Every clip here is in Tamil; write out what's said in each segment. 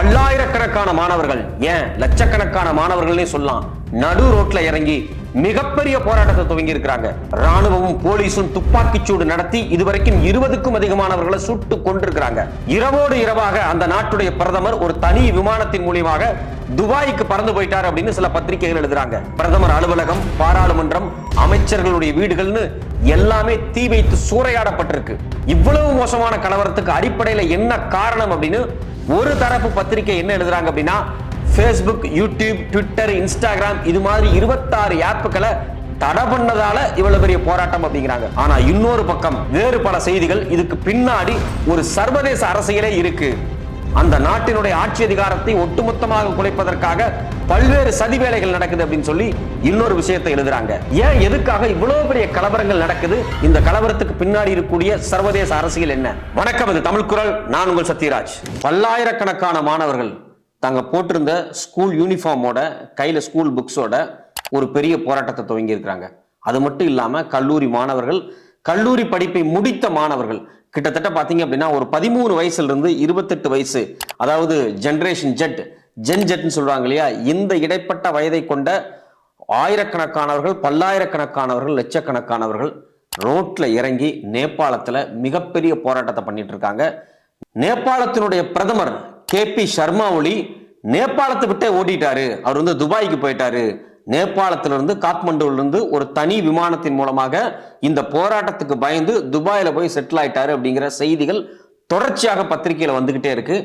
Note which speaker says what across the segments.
Speaker 1: பல்லாயிரக்கணக்கான மாணவர்கள் ஏன் லட்சக்கணக்கான மாணவர்கள் சொல்லலாம். நடு ரோட்ல இறங்கி மிகப்பெரிய போராட்டத்தை துவங்கி இருக்கிறாங்க ராணுவமும் போலீஸும் துப்பாக்கிச்சூடு நடத்தி இதுவரைக்கும் இருபதுக்கும் அதிகமானவர்களை சுட்டு கொண்டிருக்கிறாங்க இரவோடு இரவாக அந்த நாட்டுடைய பிரதமர் ஒரு தனி விமானத்தின் மூலியமாக துபாய்க்கு பறந்து போயிட்டார் அப்படின்னு சில பத்திரிகைகள் எழுதுறாங்க. பிரதமர் அலுவலகம் பாராளுமன்றம் அமைச்சர்களுடைய வீடுகள்னு எல்லாமே தீ வைத்து சூறையாடப்பட்டிருக்கு. இவ்வளவு மோசமான கலவரத்துக்கு அடிப்படையில என்ன காரணம் அப்படின்னு ஒரு தரப்பு பத்திரிகை என்ன எழுதுறாங்க அப்படின்னா ஃபேஸ்புக் யூடியூப் ட்விட்டர் இன்ஸ்டாகிராம் இது மாதிரி இருபத்தாறு ஆப்புகளை தடை பண்ணதால இவ்வளவு பெரிய போராட்டம் அப்படிங்கிறாங்க. ஆனா இன்னொரு பக்கம் வேறு பல செய்திகள் இதுக்கு பின்னாடி ஒரு சர்வதேச அரசியலே இருக்கு. அந்த நாட்டினுடைய ஆட்சி அதிகாரத்தை ஒட்டுமொத்தமாக குலைப்பதற்காக பல்வேறு சதி வேலைகள் நடக்குது அப்படின்னு சொல்லி இன்னொரு விஷயத்தை எழுதுறாங்க. ஏன் எதுக்காக இவ்வளவு பெரிய கலவரங்கள் நடக்குது? இந்த கலவரத்துக்கு பின்னாடி இருக்கக்கூடிய சர்வதேச அரசியல் என்ன? வணக்கம் இது தமிழ் குரல். நான் உங்கள் சத்யராஜ். பல்லாயிரக்கணக்கான மாணவர்கள் தாங்க போட்டிருந்த ஸ்கூல் யூனிஃபார்மோட கையில ஸ்கூல் புக்ஸோட ஒரு பெரிய போராட்டத்தை துவங்கி இருக்கிறாங்க அது மட்டும் இல்லாம கல்லூரி மாணவர்கள் கல்லூரி படிப்பை முடித்த மாணவர்கள் கிட்டத்தட்ட பாத்தீங்க அப்படின்னா ஒரு பதிமூணு வயசுல இருந்து இருபத்தெட்டு வயசு. அதாவது ஜென்ரேஷன் ஜெட் ஜென் ஜெட்னு சொல்றாங்க இல்லையா? இந்த இடைப்பட்ட வயதை கொண்ட ஆயிரக்கணக்கானவர்கள் பல்லாயிரக்கணக்கானவர்கள் லட்சக்கணக்கானவர்கள் ரோட்ல இறங்கி நேபாளத்துல மிகப்பெரிய போராட்டத்தை பண்ணிட்டு இருக்காங்க. நேபாளத்தினுடைய பிரதமர் கே பி சர்மா ஒளி நேபாளத்தை விட்டே ஓடிட்டாரு. அவர் வந்து துபாய்க்கு போயிட்டாரு. நேபாளத்திலிருந்து காத்மண்டுவிலிருந்து ஒரு தனி விமானத்தின் மூலமாக இந்த போராட்டத்துக்கு பயந்து துபாயில் போய் செட்டில் ஆயிட்டாரு அப்படிங்கிற செய்திகள் தொடர்ச்சியாக பத்திரிகையில் வந்துகிட்டே இருக்கு.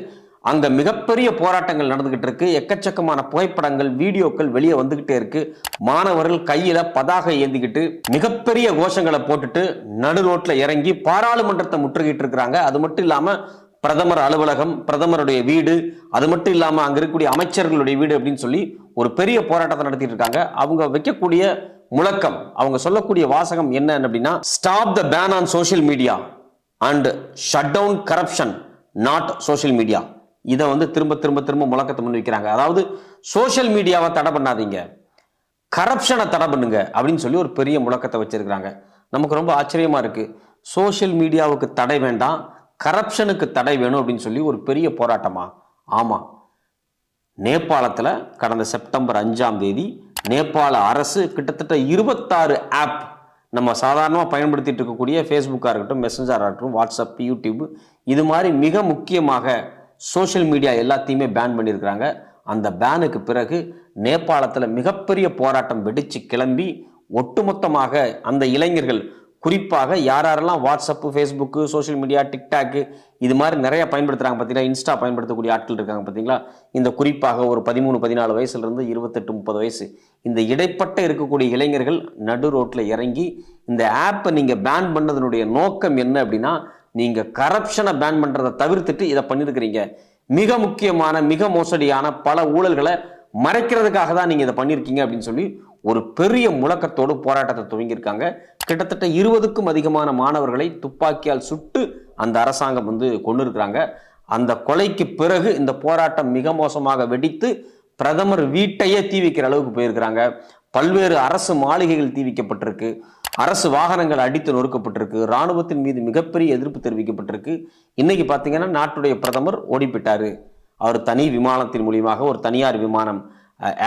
Speaker 1: அங்க மிகப்பெரிய போராட்டங்கள் நடந்துகிட்டு இருக்கு. எக்கச்சக்கமான புகைப்படங்கள் வீடியோக்கள் வெளியே வந்துகிட்டே இருக்கு. மாணவர்கள் கையில பதாகை ஏந்திக்கிட்டு மிகப்பெரிய கோஷங்களை போட்டுட்டு நடு ரோட்டில் இறங்கி பாராளுமன்றத்தை முற்றுகிட்டு இருக்கிறாங்க. அது மட்டும் இல்லாம பிரதமர் அலுவலகம் பிரதமருடைய வீடு அது மட்டும் இல்லாம அங்க இருக்கக்கூடிய அமைச்சர்களுடைய வீடு அப்படின்னு சொல்லி ஒரு பெரிய போராட்டத்தை நடத்திட்டு இருக்காங்க அவங்க வைக்கக்கூடிய முழக்கம் அவங்க சொல்லக்கூடிய வாசகம் என்ன அப்படின்னா stop the ban on social media and shut down corruption not social media இதை வந்து திரும்ப திரும்ப திரும்ப முழக்கத்தை முன் வைக்கிறாங்க. அதாவது சோஷியல் மீடியாவை தடை பண்ணாதீங்க. கரப்ஷனை தடை பண்ணுங்க. அப்படின்னு சொல்லி ஒரு பெரிய முழக்கத்தை வச்சிருக்கிறாங்க. நமக்கு ரொம்ப ஆச்சரியமா இருக்கு. சோஷியல் மீடியாவுக்கு தடை வேண்டாம். கரப்ஷனுக்கு தடை வேணும் அப்படின்னு சொல்லி ஒரு பெரிய போராட்டமா? ஆமாம் நேபாளத்தில் கடந்த செப்டம்பர் அஞ்சாம் தேதி நேபாள அரசு கிட்டத்தட்ட இருபத்தாறு ஆப் நம்ம சாதாரணமாக பயன்படுத்திட்டு இருக்கக்கூடிய ஃபேஸ்புக்காக இருக்கட்டும் மெசஞ்சராக இருக்கட்டும் வாட்ஸ்அப் யூடியூப் இது மாதிரி மிக முக்கியமாக சோஷியல் மீடியா எல்லாத்தையுமே பேன் பண்ணியிருக்கிறாங்க. அந்த பேனுக்கு பிறகு நேபாளத்தில் மிகப்பெரிய போராட்டம் வெடித்து கிளம்பி ஒட்டுமொத்தமாக அந்த இளைஞர்கள் குறிப்பாக யார் யாரெல்லாம் WhatsApp Facebook social media TikTok இது மாதிரி நிறைய பயன்படுத்துகிறாங்க பார்த்தீங்களா? இன்ஸ்டா பயன்படுத்தக்கூடிய ஆட்கள் இருக்காங்க பார்த்தீங்களா? இந்த குறிப்பாக ஒரு பதிமூணு பதினாலு வயசுலேருந்து இருபத்தெட்டு முப்பது வயசு. இந்த இடைப்பட்ட இருக்கக்கூடிய இளைஞர்கள் நடு ரோட்டில் இறங்கி இந்த ஆப்பை நீங்கள் பேன் பண்ணதனுடைய நோக்கம் என்ன அப்படின்னா நீங்கள் கரப்ஷனை பேன் பண்ணுறதை தவிர்த்துட்டு இதை பண்ணியிருக்கிறீங்க மிக முக்கியமான மிக மோசடியான பல ஊழல்களை மறைக்கிறதுக்காக தான் நீங்கள் இதை பண்ணியிருக்கீங்க அப்படின்னு சொல்லி ஒரு பெரிய முழக்கத்தோடு போராட்டத்தை துவங்கியிருக்காங்க. கிட்டத்தட்ட இருபதுக்கும் அதிகமான மாணவர்களை துப்பாக்கியால் சுட்டு அந்த அரசாங்கம் வந்து கொண்டு இருக்கிறாங்க அந்த கொலைக்கு பிறகு இந்த போராட்டம் மிக மோசமாக வெடித்து பிரதமர் வீட்டையே தீ வைக்கிற அளவுக்கு போயிருக்கிறாங்க. பல்வேறு அரசு மாளிகைகள் தீ வைக்கப்பட்டிருக்கு. அரசு வாகனங்கள் அடித்து நொறுக்கப்பட்டிருக்கு. இராணுவத்தின் மீது மிகப்பெரிய எதிர்ப்பு தெரிவிக்கப்பட்டிருக்கு. இன்னைக்கு பார்த்தீங்கன்னா நாட்டுடைய பிரதமர் ஓடிப்பிட்டாரு அவர் தனி விமானத்தின் மூலியமாக ஒரு தனியார் விமானம்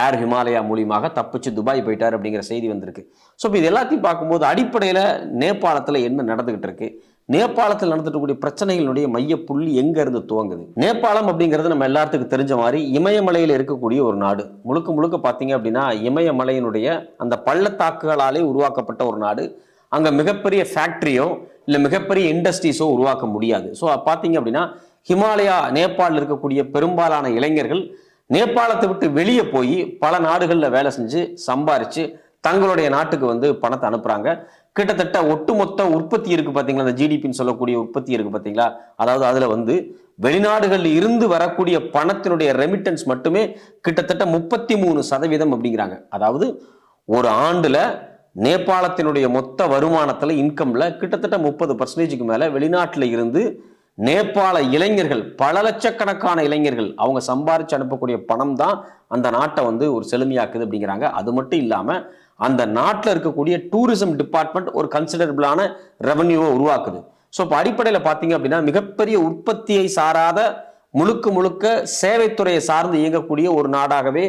Speaker 1: ஏர் ஹிமாலயா மூலியமாக தப்பிச்சு துபாய் போயிட்டார் அப்படிங்கிற செய்தி வந்திருக்கு. ஸோ இப்போ இது எல்லாத்தையும் பார்க்கும்போது அடிப்படையில் நேபாளத்தில் என்ன நடந்துகிட்டு இருக்கு? நேபாளத்தில் நடந்துட்டுக்கூடிய பிரச்சனைகளுடைய மைய புள்ளி எங்க இருந்து துவங்குது? நேபாளம் அப்படிங்கிறது நம்ம எல்லாத்துக்கும் தெரிஞ்ச மாதிரி இமயமலையில் இருக்கக்கூடிய ஒரு நாடு. முழுக்க முழுக்க பார்த்தீங்க அப்படின்னா இமயமலையினுடைய அந்த பள்ளத்தாக்குகளாலே உருவாக்கப்பட்ட ஒரு நாடு. அங்கே மிகப்பெரிய ஃபேக்ட்ரியோ இல்லை மிகப்பெரிய இண்டஸ்ட்ரீஸோ உருவாக்க முடியாது. ஸோ பார்த்தீங்க அப்படின்னா ஹிமாலயா நேபாளில் இருக்கக்கூடிய பெரும்பாலான இளைஞர்கள் நேபாளத்தை விட்டு வெளியே போய் பல நாடுகளில் வேலை செஞ்சு சம்பாரிச்சு தங்களுடைய நாட்டுக்கு வந்து பணத்தை அனுப்புறாங்க. கிட்டத்தட்ட ஒட்டுமொத்த உற்பத்தி இருக்கு பார்த்தீங்களா அந்த ஜிடிபின்னு சொல்லக்கூடிய உற்பத்தி இருக்கு பார்த்தீங்களா அதாவது அதில் வந்து வெளிநாடுகளில் இருந்து வரக்கூடிய பணத்தினுடைய ரெமிட்டன்ஸ் மட்டுமே கிட்டத்தட்ட முப்பத்தி மூணு சதவீதம் அப்படிங்கிறாங்க. அதாவது ஒரு ஆண்டில் நேபாளத்தினுடைய மொத்த வருமானத்தில் இன்கம்ல கிட்டத்தட்ட முப்பது பர்சன்டேஜுக்கு மேலே வெளிநாட்டில் இருந்து நேபாள இளைஞர்கள் பல லட்சக்கணக்கான இளைஞர்கள் அவங்க சம்பாரிச்சு அனுப்பக்கூடிய பணம் தான் அந்த நாட்டை வந்து ஒரு செழுமையாக்குது அப்படிங்கிறாங்க. அது மட்டும் இல்லாமல் அந்த நாட்டில் இருக்கக்கூடிய டூரிசம் டிபார்ட்மெண்ட் ஒரு கன்சிடரபிளான ரெவன்யூவை உருவாக்குது. ஸோ இப்போ அடிப்படையில் பார்த்தீங்க அப்படின்னா மிகப்பெரிய உற்பத்தியை சாராத முழுக்க முழுக்க சேவைத்துறையை சார்ந்து இயங்கக்கூடிய ஒரு நாடாகவே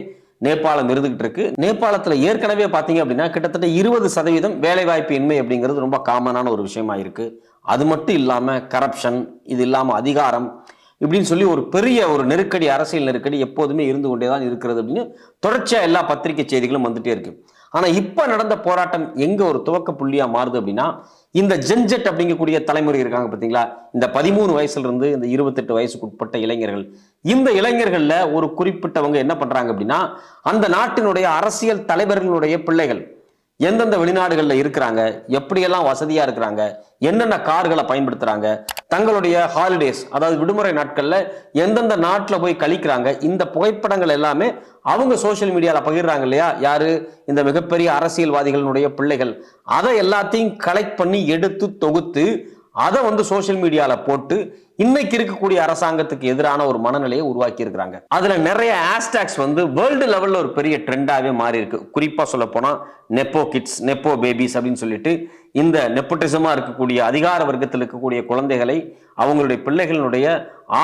Speaker 1: நேபாளம் இருந்துகிட்டு இருக்கு. நேபாளத்தில் ஏற்கனவே பார்த்தீங்க அப்படின்னா கிட்டத்தட்ட இருபது சதவீதம் வேலைவாய்ப்பு இன்மை அப்படிங்கிறது ரொம்ப காமனான ஒரு விஷயமா இருக்கு. அது மட்டும் இல்லாமல் கரப்ஷன் இது இல்லாமல் அதிகாரம் இப்படின்னு சொல்லி ஒரு பெரிய ஒரு நெருக்கடி அரசியல் நெருக்கடி எப்போதுமே இருந்து கொண்டே தான் இருக்கிறது அப்படின்னு தொடர்ச்சியாக எல்லா பத்திரிகை செய்திகளும் வந்துட்டே இருக்கு. ஆனால் இப்போ நடந்த போராட்டம் எங்கே ஒரு துவக்க புள்ளியாக மாறுது அப்படின்னா இந்த ஜென்ஜெட் அப்படிங்கக்கூடிய தலைமுறை இருக்காங்க பார்த்தீங்களா இந்த பதிமூணு வயசுலேருந்து இந்த இருபத்தெட்டு வயசுக்கு உட்பட்ட இளைஞர்கள். இந்த இளைஞர்களில் ஒரு குறிப்பிட்டவங்க என்ன பண்ணுறாங்க அப்படின்னா அந்த நாட்டினுடைய அரசியல் தலைவர்களுடைய பிள்ளைகள் எந்தெந்த வெளிநாடுகளில் இருக்கிறாங்க எப்படியெல்லாம் வசதியாக இருக்கிறாங்க என்னென்ன கார்களை பயன்படுத்துகிறாங்க தங்களுடைய ஹாலிடேஸ் அதாவது விடுமுறை நாட்களில் எந்தெந்த நாட்டில் போய் கழிக்கிறாங்க இந்த புகைப்படங்கள் எல்லாமே அவங்க சோஷியல் மீடியாவில் பகிர்றாங்க இல்லையா? யார்? இந்த மிகப்பெரிய அரசியல்வாதிகளினுடைய பிள்ளைகள். அதை எல்லாத்தையும் கலெக்ட் பண்ணி எடுத்து தொகுத்து அதை வந்து சோஷியல் மீடியாவில் போட்டு இன்னைக்கு இருக்கக்கூடிய அரசாங்கத்துக்கு எதிரான ஒரு மனநிலையை உருவாக்கி இருக்கிறாங்க. அதுல நிறைய ஹேஷ்டாக்ஸ் வந்து வேர்ல்டு லெவல்ல ஒரு பெரிய ட்ரெண்டாவே மாறி இருக்கு. குறிப்பா சொல்ல போனா நெப்போ கிட்ஸ் நெப்போ பேபிஸ் அப்படின்னு சொல்லிட்டு இந்த நெப்போட்டிசமா இருக்கக்கூடிய அதிகார வர்க்கத்தில் இருக்கக்கூடிய குழந்தைகளை அவங்களுடைய பிள்ளைகளினுடைய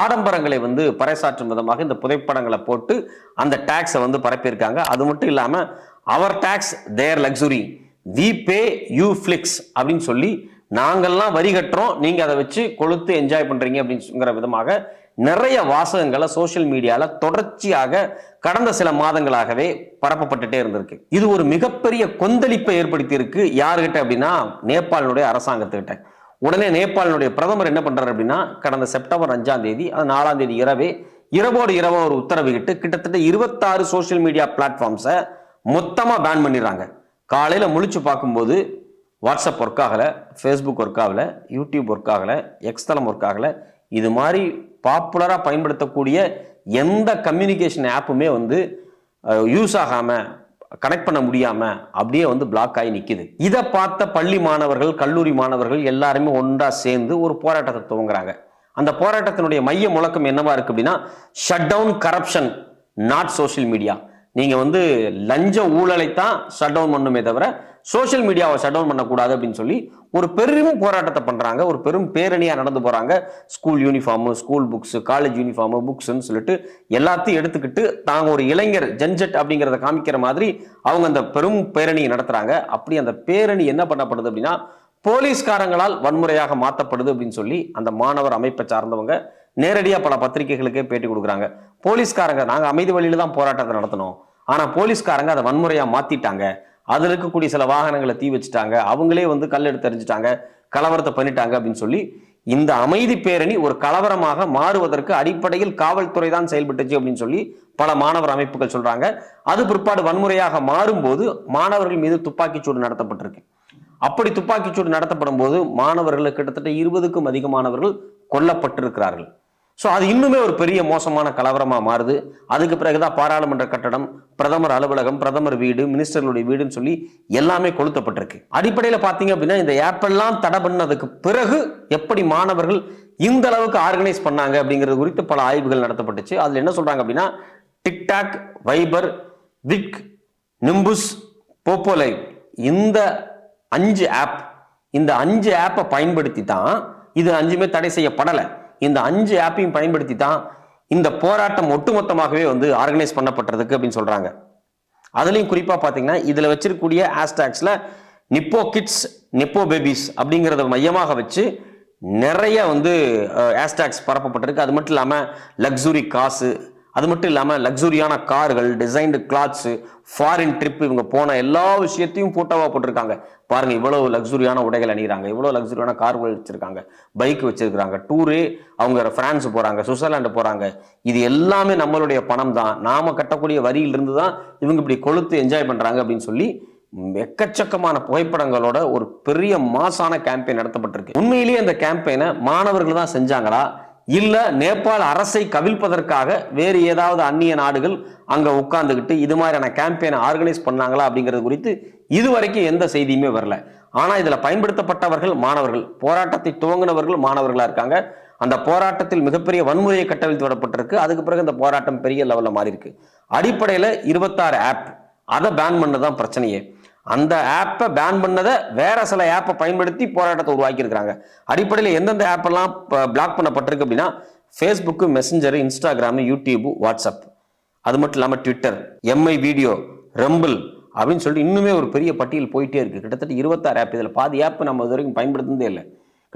Speaker 1: ஆடம்பரங்களை வந்து பறைசாற்றும் விதமாக இந்த புகைப்படங்களை போட்டு அந்த டேக்ஸை வந்து பரப்பியிருக்காங்க. அது மட்டும் இல்லாம அவர் tax their luxury we pay you flex அப்படின்னு சொல்லி நாங்கள்லாம் வரி கட்டுறோம் நீங்க அதை வச்சு கொளுத்து என்ஜாய் பண்றீங்க அப்படிங்கிற விதமாக நிறைய வாசகங்களை சோஷியல் மீடியால தொடர்ச்சியாக கடந்த சில மாதங்களாகவே பரப்பப்பட்டுட்டே இருந்திருக்கு. இது ஒரு மிகப்பெரிய கொந்தளிப்பை ஏற்படுத்தி இருக்கு யாருகிட்ட அப்படின்னா நேபாளினுடைய அரசாங்கத்துக்கிட்ட. உடனே நேபாளினுடைய பிரதமர் என்ன பண்றாரு அப்படின்னா கடந்த செப்டம்பர் அஞ்சாம் தேதி அது நாலாம் தேதி இரவே இரவோடு இரவோ ஒரு உத்தரவிட்டு கிட்டத்தட்ட இருபத்தாறு சோஷியல் மீடியா பிளாட்ஃபார்ம்ஸை மொத்தமாக பேன் பண்ணிடுறாங்க. காலையில் முழிச்சு பார்க்கும்போது வாட்ஸ்அப் ஒர்க் ஆகலை ஃபேஸ்புக் ஒர்க் ஆகலை யூடியூப் ஒர்க் ஆகலை எக்ஸ்தலம் ஒர்க் ஆகலை. இது மாதிரி பாப்புலராக பயன்படுத்தக்கூடிய எந்த கம்யூனிகேஷன் ஆப்புமே வந்து யூஸ் ஆகாமல் கனெக்ட் பண்ண முடியாமல் அப்படியே வந்து பிளாக் ஆகி நிற்கிது இதை பார்த்த பள்ளி மாணவர்கள் கல்லூரி மாணவர்கள் எல்லாருமே ஒன்றா சேர்ந்து ஒரு போராட்டத்தை துவங்குறாங்க. அந்த போராட்டத்தினுடைய மைய முழக்கம் என்னவா இருக்கு அப்படின்னா shut down corruption not social media நீங்க வந்து லஞ்ச ஊழலை தான் ஷட் டவுன் பண்ணுமே தவிர சோஷியல் மீடியாவை ஷட் டவுன் பண்ணக்கூடாது அப்படின்னு சொல்லி ஒரு பெரும் போராட்டத்தை பண்றாங்க. ஒரு பெரும் பேரணியா நடந்து போறாங்க. School uniform school books college uniform புக்ஸ்ன்னு சொல்லிட்டு எல்லாத்தையும் எடுத்துக்கிட்டு தாங்க ஒரு இளைஞர் ஜென்ஜெட் அப்படிங்கிறத காமிக்கிற மாதிரி அவங்க அந்த பெரும் பேரணியை நடத்துறாங்க. அப்படி அந்த பேரணி என்ன பண்ணப்படுது அப்படின்னா போலீஸ்காரங்களால் வன்முறையாக மாற்றப்படுது அப்படின்னு சொல்லி அந்த மாணவர் அமைப்பை சார்ந்தவங்க நேரடியாக பல பத்திரிகைகளுக்கே பேட்டி கொடுக்குறாங்க. போலீஸ்காரங்க நாங்கள் அமைதி வழியில தான் போராட்டத்தை நடத்தினோம் ஆனால் போலீஸ்காரங்க அதை வன்முறையாக மாற்றிட்டாங்க அதில் இருக்கக்கூடிய சில வாகனங்களை தீ வச்சுட்டாங்க. அவங்களே வந்து கல் எடுத்து எறிஞ்சிட்டாங்க. கலவரத்தை பண்ணிட்டாங்க அப்படின்னு சொல்லி இந்த அமைதி பேரணி ஒரு கலவரமாக மாறுவதற்கு அடிப்படையில் காவல்துறை தான் செயல்பட்டுச்சு அப்படின்னு சொல்லி பல மாணவர் அமைப்புகள் சொல்றாங்க. அது பிற்பாடு வன்முறையாக மாறும்போது மாணவர்கள் மீது துப்பாக்கிச்சூடு நடத்தப்பட்டிருக்கு. அப்படி துப்பாக்கிச்சூடு நடத்தப்படும் போது மாணவர்கள் கிட்டத்தட்ட இருபதுக்கும் அதிகமானவர்கள் கொல்லப்பட்டிருக்கிறார்கள். ஸோ அது இன்னுமே ஒரு பெரிய மோசமான கலவரமாக மாறுது. அதுக்கு பிறகுதான் பாராளுமன்ற கட்டடம் பிரதமர் அலுவலகம் பிரதமர் வீடு மினிஸ்டர்களுடைய வீடுன்னு சொல்லி எல்லாமே கொளுத்தப்பட்டிருக்கு. அடிப்படையில் பார்த்தீங்க அப்படின்னா இந்த ஆப்பெல்லாம் தடை பண்ணதுக்கு பிறகு எப்படி மாணவர்கள் இந்த அளவுக்கு ஆர்கனைஸ் பண்ணாங்க அப்படிங்கிறது குறித்து பல ஆய்வுகள் நடத்தப்பட்டுச்சு. அதில் என்ன சொல்கிறாங்க அப்படின்னா டிக்டாக் வைபர் விக் நிம்புஸ் போப்போலைவ் இந்த அஞ்சு ஆப் இந்த அஞ்சு ஆப்பை பயன்படுத்தி தான் இது அஞ்சுமே தடை செய்யப்படலை. இந்த அஞ்சு ஆப்பையும் பயன்படுத்தி தான் இந்த போராட்டம் ஒட்டுமொத்தமாகவே வந்து ஆர்கனைஸ் பண்ணப்பட்டிருக்கு அப்படின்னு சொல்றாங்க. அதுலயும் குறிப்பா பாத்தீங்கன்னா இதுல வச்சிருக்கக்கூடிய ஹேஷ்டாக்ஸ்ல நிப்போ கிட்ஸ் நிப்போ பேபிஸ் அப்படிங்கிறத மையமாக வச்சு நிறைய வந்து ஹேஷ்டாக்ஸ் பரப்பப்பட்டிருக்கு. அது மட்டும் இல்லாமல் லக்ஸுரி காசு அது மட்டும் இல்லாமல் லக்ஸுரியான கார்கள் டிசைன்டு கிளாத்ஸு ஃபாரின் ட்ரிப் இவங்க போன எல்லா விஷயத்தையும் ஃபோட்டோவாக போட்டிருக்காங்க. பாருங்க இவ்வளவு லக்ஸுரியான உடைகள் அணிகிறாங்க இவ்வளோ லக்ஸுரியான கார்கள் வச்சுருக்காங்க பைக் வச்சிருக்காங்க டூரு அவங்க ஃப்ரான்ஸ் போகிறாங்க சுவிட்சர்லாண்டு போகிறாங்க இது எல்லாமே நம்மளுடைய பணம் தான் நாம கட்டக்கூடிய வரியிலிருந்து தான் இவங்க இப்படி கொளுத்து என்ஜாய் பண்ணுறாங்க அப்படின்னு சொல்லி எக்கச்சக்கமான புகைப்படங்களோட ஒரு பெரிய மாசான கேம்பெயின் நடத்தப்பட்டிருக்கு. உண்மையிலேயே அந்த கேம்பெயினை மாணவர்கள் தான் செஞ்சாங்களா? இல்ல நேபாள அரசை கவிழ்ப்பதற்காக வேறு ஏதாவது அந்நிய நாடுகள் அங்க உட்காந்துக்கிட்டு இது மாதிரியான கேம்பெயினை ஆர்கனைஸ் பண்ணாங்களா அப்படிங்கிறது குறித்து இதுவரைக்கும் எந்த செய்தியுமே வரல. ஆனா இதுல பயன்படுத்தப்பட்டவர்கள் மாணவர்கள் போராட்டத்தை துவங்கினவர்கள் மாணவர்களா இருக்காங்க. அந்த போராட்டத்தில் மிகப்பெரிய வன்முறையை கட்டவிழ்த்து விடப்பட்டிருக்கு. அதுக்கு பிறகு இந்த போராட்டம் பெரிய லெவலில் மாறி இருக்கு அடிப்படையில இருபத்தாறு ஆப் அதை பேன் பண்ணதான் பிரச்சனையே. அந்த ஆப்பை பேன் பண்ணதை வேற சில ஆப்பை பயன்படுத்தி போராட்டத்தை உருவாக்கியிருக்கிறாங்க. அடிப்படையில் எந்தெந்த ஆப்பெல்லாம் பிளாக் பண்ணப்பட்டிருக்கு அப்படின்னா Facebook Messenger Instagram YouTube WhatsApp அது மட்டும் இல்லாமல் ட்விட்டர் எம்ஐ வீடியோ ரம்பிள் அப்படின்னு சொல்லிட்டு இன்னுமே ஒரு பெரிய பட்டியல் போயிட்டே இருக்கு. கிட்டத்தட்ட இருபத்தாறு ஆப் இதில் பாதி ஆப் நம்ம இது வரைக்கும் பயன்படுத்துனதே இல்லை.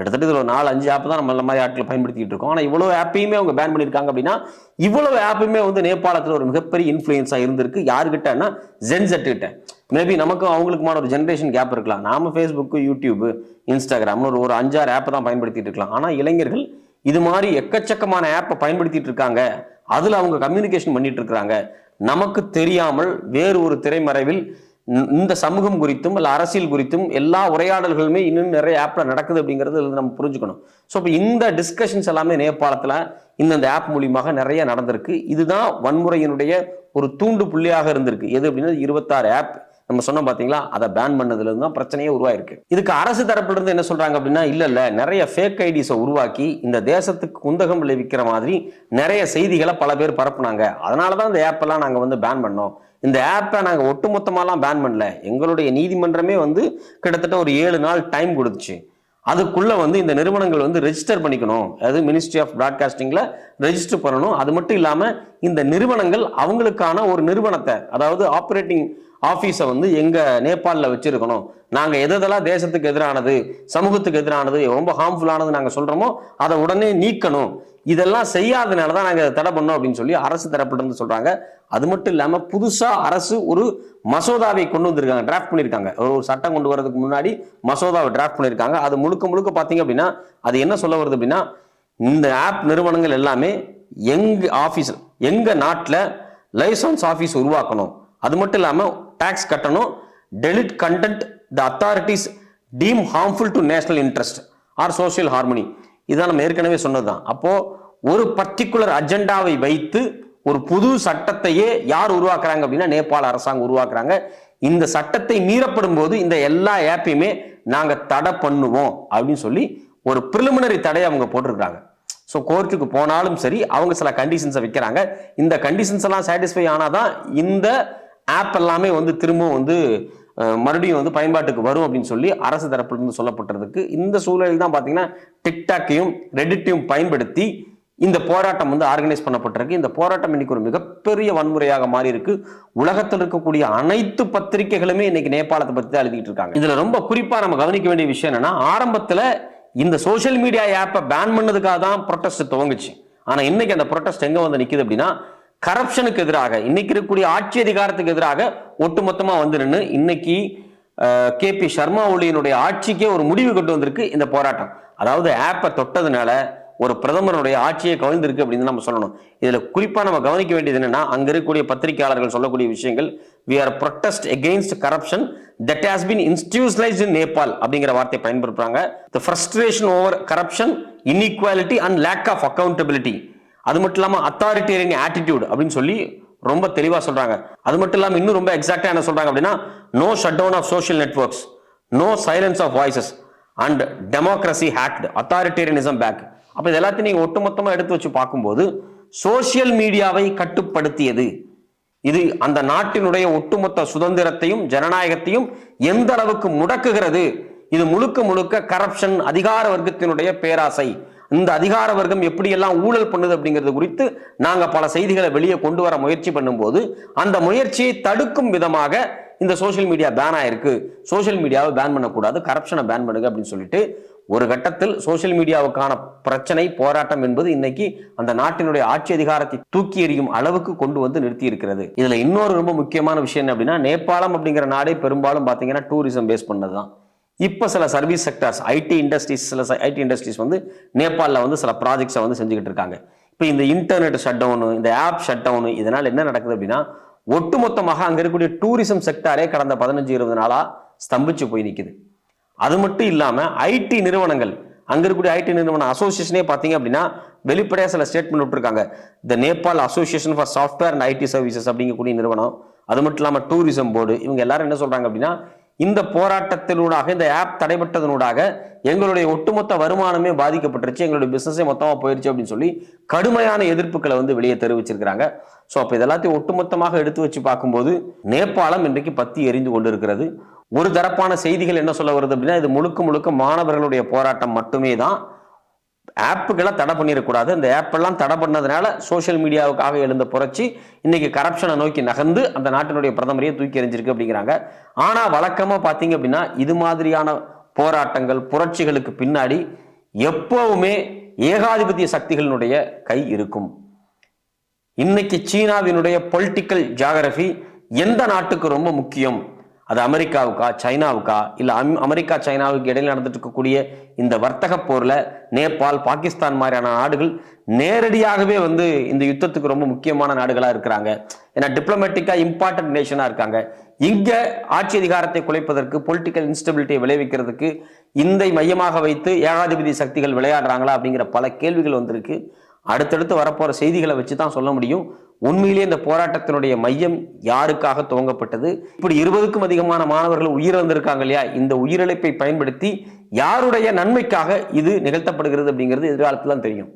Speaker 1: கிட்டத்தட்ட இதில் ஒரு நாலு அஞ்சு ஆப் தான் நம்ம இந்த மாதிரி ஆட்களை பயன்படுத்திக்கிட்டு இருக்கோம். ஆனால் இவ்வளோ ஆப்பையுமே அவங்க பேன் பண்ணியிருக்காங்க அப்படின்னா இவ்வளோ ஆப்புமே வந்து நேபாளத்தில் ஒரு மிகப்பெரிய இன்ஃப்ளூயன்ஸாக இருந்திருக்கு. யாருக்கிட்டனா ஜென்செட் கிட்ட. மேபி நமக்கும் அவங்களுக்குமான ஒரு ஜென்ரேஷன் கேப் இருக்கலாம். நாம ஃபேஸ்புக்கு யூடியூப் இன்ஸ்டாகிராம்னு ஒரு ஒரு அஞ்சாறு ஆப்பை தான் பயன்படுத்திட்டு இருக்கலாம். ஆனால் இளைஞர்கள் இது மாதிரி எக்கச்சக்கமான ஆப்பை பயன்படுத்திட்டு இருக்காங்க. அதில் அவங்க கம்யூனிகேஷன் பண்ணிட்டு இருக்கிறாங்க. நமக்கு தெரியாமல் வேறு ஒரு திரைமறைவில் இந்த- சமூகம் குறித்தும் இல்லை அரசியல் குறித்தும் எல்லா உரையாடல்களுமே இன்னும் நிறைய ஆப்பில் நடக்குது அப்படிங்கிறது நம்ம புரிஞ்சுக்கணும். ஸோ இப்போ இந்த டிஸ்கஷன்ஸ் எல்லாமே நேபாளத்தில் இந்தந்த ஆப் மூலியமாக நிறைய நடந்திருக்கு. இதுதான் வன்முறையினுடைய ஒரு தூண்டு புள்ளியாக இருந்திருக்கு. எது அப்படின்னா இருபத்தாறு ஆப் நம்ம சொன்னோம் பாத்தீங்களா? அதை பேன் பண்ணதுல இருந்து தான் பிரச்சனையே உருவாயிருக்கு. இதுக்கு அரசு தரப்புல இருந்து என்ன சொல்றாங்க அப்படின்னா இல்ல இல்ல நிறைய ஃபேக் ஐடிஸை உருவாக்கி இந்த தேசத்துக்கு குந்தகம் விளைவிக்கிற மாதிரி நிறைய செய்திகளை பல பேர் பரப்புனாங்க. அதனால தான் இந்த ஆப் எல்லாம் நாங்க வந்து பேன் பண்ணோம். இந்த ஆப்பை நாங்கள் ஒட்டுமொத்தமாலாம் பேன் பண்ணல. எங்களுடைய நீதிமன்றமே வந்து கிட்டத்தட்ட ஒரு ஏழு நாள் டைம் கொடுத்துச்சு. அதுக்குள்ள வந்து இந்த நிறுவனங்கள் வந்து ரெஜிஸ்டர் பண்ணிக்கணும். அதாவது மினிஸ்ட்ரி ஆஃப் பிராட்காஸ்டிங்ல ரெஜிஸ்டர் பண்ணணும். அது மட்டும் இல்லாமல் இந்த நிறுவனங்கள் அவங்களுக்கான ஒரு நிறுவனத்தை அதாவது ஆப்ரேட்டிங் ஆஃபீஸை வந்து எங்கள் நேபாளில் வச்சிருக்கணும்? நாங்கள் எதெல்லாம் தேசத்துக்கு எதிரானது சமூகத்துக்கு எதிரானது ரொம்ப ஹார்ம்ஃபுல்லானது நாங்கள் சொல்கிறோமோ அதை உடனே நீக்கணும். இதெல்லாம் செய்யாதனால தான் நாங்கள் இதை தடை பண்ணோம் அப்படின்னு சொல்லி அரசு தரப்புல சொல்கிறாங்க அது மட்டும் இல்லாமல் புதுசாக அரசு ஒரு மசோதாவை கொண்டு வந்திருக்காங்க. டிராஃப்ட் பண்ணியிருக்காங்க. ஒரு சட்டம் கொண்டு வரதுக்கு முன்னாடி மசோதாவை டிராஃப்ட் பண்ணியிருக்காங்க. அது முழுக்க முழுக்க பார்த்தீங்க அப்படின்னா அது என்ன சொல்ல வருது அப்படின்னா இந்த ஆப் நிறுவனங்கள் எல்லாமே எங்கள் ஆஃபீஸ் எங்கள் நாட்டில் லைசன்ஸ் ஆஃபீஸ் உருவாக்கணும். அது மட்டும் இல்லாமல் டேக்ஸ் கட்டணும். Delete content the authorities deem harmful to national interest or social harmony இதுதான் நம்ம ஏற்கனவே சொன்னது தான் அப்போது ஒரு பர்டிகுலர் அஜெண்டாவை வைத்து ஒரு புது சட்டத்தையே யார் உருவாக்குறாங்க அப்படின்னா நேபாள அரசாங்கம் உருவாக்குறாங்க. இந்த சட்டத்தை மீறப்படும் போது இந்த எல்லா ஆப்பையுமே நாங்கள் தடை பண்ணுவோம் அப்படின்னு சொல்லி ஒரு ப்ரிலிமினரி தடையை அவங்க போட்டிருக்கிறாங்க. ஸோ கோர்ட்டுக்கு போனாலும் சரி அவங்க சில கண்டிஷன்ஸை வைக்கிறாங்க. இந்த கண்டிஷன்ஸ் எல்லாம் சாட்டிஸ்ஃபை ஆனால் தான் இந்த ஆப் எல்லாமே வந்து திரும்பவும் வந்து மறுபடியும் வந்து பயன்பாட்டுக்கு வரும் அப்படின்னு சொல்லி அரசு தரப்பிலிருந்து சொல்லப்பட்டிருக்கு இந்த சூழலில் தான் பார்த்தீங்கன்னா டிக்டாக்கையும் ரெடிட்டையும் பயன்படுத்தி இந்த போராட்டம் வந்து ஆர்கனைஸ் பண்ணப்பட்டிருக்கு. இந்த போராட்டம் இன்னைக்கு ஒரு மிகப்பெரிய வன்முறையாக மாறி இருக்கு உலகத்தில் இருக்கக்கூடிய அனைத்து பத்திரிகைகளுமே இன்னைக்கு நேபாளத்தை பத்தி தான் எழுதிட்டு இருக்காங்க. இதுல ரொம்ப குறிப்பா நம்ம கவனிக்க வேண்டிய விஷயம் என்னன்னா ஆரம்பத்துல இந்த சோஷியல் மீடியா ஆப்பை பேன் பண்ணதுக்காக தான் ப்ரொட்டஸ்ட் துவங்குச்சு. ஆனா இன்னைக்கு அந்த ப்ரொட்டஸ்ட் எங்க வந்து நிக்குது அப்படின்னா கரப்ஷனுக்கு எதிராக இன்னைக்கு இருக்கக்கூடிய ஆட்சி அதிகாரத்துக்கு எதிராக ஒட்டுமொத்தமா வந்து நின்று இன்னைக்கு கே பி சர்மா ஒளியினுடைய ஆட்சிக்கே ஒரு முடிவு கொண்டு வந்திருக்கு இந்த போராட்டம். அதாவது ஆப்பை தொட்டதுனால ஒரு பிரதமருடைய ஆட்சியை கவிழ்ந்திருக்கு அப்படின்னு நம்ம சொல்லணும். இதில் குறிப்பாக நம்ம கவனிக்க வேண்டியது என்னன்னா அங்கே இருக்கக்கூடிய பத்திரிகையாளர்கள் சொல்லக்கூடிய விஷயங்கள் we are protest against corruption that has been institutionalized in Nepal அப்படிங்கிற வார்த்தையை பயன்படுத்துறாங்க. The frustration over corruption inequality and lack of accountability அது மட்டும் இல்லாமல் அத்தாரிட்டேரியன் ஆட்டிடியூட் அப்படின்னு சொல்லி ரொம்ப தெளிவாக சொல்கிறாங்க அது மட்டும் இல்லாமல் இன்னும் ரொம்ப எக்ஸாக்டாக என்ன சொல்கிறாங்க அப்படின்னா no shut down of social networks no silence of voices and democracy hacked authoritarianism back அப்போ இது எல்லாத்தையும் நீங்கள் ஒட்டுமொத்தமாக எடுத்து வச்சு பார்க்கும்போது சோஷியல் மீடியாவை கட்டுப்படுத்தியது. இது அந்த நாட்டினுடைய ஒட்டுமொத்த சுதந்திரத்தையும் ஜனநாயகத்தையும் எந்த அளவுக்கு முடக்குகிறது இது முழுக்க முழுக்க கரப்ஷன் அதிகார வர்க்கத்தினுடைய பேராசை. இந்த அதிகார வர்க்கம் எப்படியெல்லாம் ஊழல் பண்ணுது அப்படிங்கிறது குறித்து நாங்கள் பல செய்திகளை வெளியே கொண்டு வர முயற்சி பண்ணும்போது அந்த முயற்சியை தடுக்கும் விதமாக இந்த சோஷியல் மீடியா பேன் ஆயிருக்கு. சோஷியல் மீடியாவை பேன் பண்ணக்கூடாது கரப்ஷனை பேன் பண்ணுங்க அப்படின்னு சொல்லிட்டு ஒரு கட்டத்தில் சோஷியல் மீடியாவுக்கான பிரச்சனை போராட்டம் என்பது இன்னைக்கு அந்த நாட்டினுடைய ஆட்சி அதிகாரத்தை தூக்கி எறியும் அளவுக்கு கொண்டு வந்து நிறுத்தி இருக்கிறது இதுல இன்னொரு ரொம்ப முக்கியமான விஷயம் என்ன அப்படின்னா நேபாளம் அப்படிங்கிற நாடே பெரும்பாலும் பாத்தீங்கன்னா டூரிசம் பேஸ் பண்ணதுதான். இப்போ சில சர்வீஸ் செக்டர்ஸ் ஐடி இண்டஸ்ட்ரீஸ் சில ஐடி இண்டஸ்ட்ரீஸ் வந்து நேபாளில் வந்து சில ப்ராஜெக்ட்ஸை வந்து செஞ்சுக்கிட்டு இருக்காங்க. இப்போ இந்த இன்டர்நெட் ஷட் டவுனு இந்த ஆப் ஷட் டவுனு இதனால் என்ன நடக்குது அப்படின்னா ஒட்டுமொத்தமாக அங்கே இருக்கக்கூடிய டூரிசம் செக்டாரே கடந்த பதினஞ்சு இருபது நாளாக ஸ்தம்பிச்சு போய் நிற்குது அது மட்டும் இல்லாமல் ஐடி நிறுவனங்கள் அங்கே இருக்கக்கூடிய ஐடி நிறுவன அசோசியேஷனே பார்த்தீங்க அப்படின்னா வெளிப்படையாக சில ஸ்டேட்மெண்ட் விட்டுருக்காங்க. The Nepal association for software and IT services அப்படிங்கக்கூடிய நிறுவனம் அது மட்டும் இல்லாமல் டூரிசம் போர்டு இவங்க எல்லாரும் என்ன சொல்கிறாங்க அப்படின்னா இந்த போராட்டத்தினூடாக இந்த ஆப் தடைபட்டதனூடாக எங்களுடைய ஒட்டுமொத்த வருமானமே பாதிக்கப்பட்டுருச்சு. எங்களுடைய பிசினஸே மொத்தமாக போயிடுச்சு அப்படின்னு சொல்லி கடுமையான எதிர்ப்புகளை வந்து வெளியே தெரிவிச்சிருக்கிறாங்க. ஸோ அப்போ இதெல்லாத்தையும் ஒட்டுமொத்தமாக எடுத்து வச்சு பார்க்கும்போது நேபாளம் இன்றைக்கு பத்தி எரிந்து கொண்டிருக்கிறது. ஒரு தரப்பான செய்திகள் என்ன சொல்ல வருது அப்படின்னா இது முழுக்க முழுக்க மாணவர்களுடைய போராட்டம் மட்டுமே தான் ஆப்புகளை தடை பண்ணிடக்கூடாது. அந்த ஆப்பெல்லாம் தடை பண்ணதுனால சோஷியல் மீடியாவுக்காக எழுந்த புரட்சி இன்னைக்கு கரப்ஷனை நோக்கி நகர்ந்து அந்த நாட்டினுடைய பிரதமரையே தூக்கி எறிஞ்சிருக்கு அப்படிங்கிறாங்க. ஆனால் வழக்கமாக பார்த்தீங்க அப்படின்னா இது மாதிரியான போராட்டங்கள் புரட்சிகளுக்கு பின்னாடி எப்போவுமே ஏகாதிபத்திய சக்திகளினுடைய கை இருக்கும். இன்னைக்கு சீனாவினுடைய பொலிட்டிக்கல் ஜியாகிரபி எந்த நாட்டுக்கு ரொம்ப முக்கியம்? அது அமெரிக்காவுக்கா சைனாவுக்கா இல்லை அம்- அமெரிக்கா சைனாவுக்கு இடையில் நடந்துட்டு இருக்கக்கூடிய இந்த வர்த்தக போரில் நேபாள் பாகிஸ்தான் மாதிரியான நாடுகள் நேரடியாகவே வந்து இந்த யுத்தத்துக்கு ரொம்ப முக்கியமான நாடுகளாக இருக்கிறாங்க. ஏன்னா டிப்ளமேட்டிக்காக இம்பார்ட்டன்ட் நேஷனாக இருக்காங்க. இங்கே ஆட்சி அதிகாரத்தை குலைப்பதற்கு பொலிட்டிக்கல் இன்ஸ்டபிலிட்டியை விளைவிக்கிறதுக்கு இந்த மையமாக வைத்து ஏகாதிபதி சக்திகள் விளையாடுறாங்களா அப்படிங்கிற பல கேள்விகள் வந்திருக்கு. அடுத்தடுத்து வரப்போகிற செய்திகளை வச்சு தான் சொல்ல முடியும். உண்மையிலேயே இந்த போராட்டத்தினுடைய மையம் யாருக்காக துவங்கப்பட்டது? இப்படி இருபதுக்கும் அதிகமான மாணவர்கள் உயிரிழந்திருக்காங்க இல்லையா? இந்த உயிரிழப்பை பயன்படுத்தி யாருடைய நன்மைக்காக இது நிகழ்த்தப்படுகிறது அப்படிங்கிறது எதிர்காலத்துல தான் தெரியும்.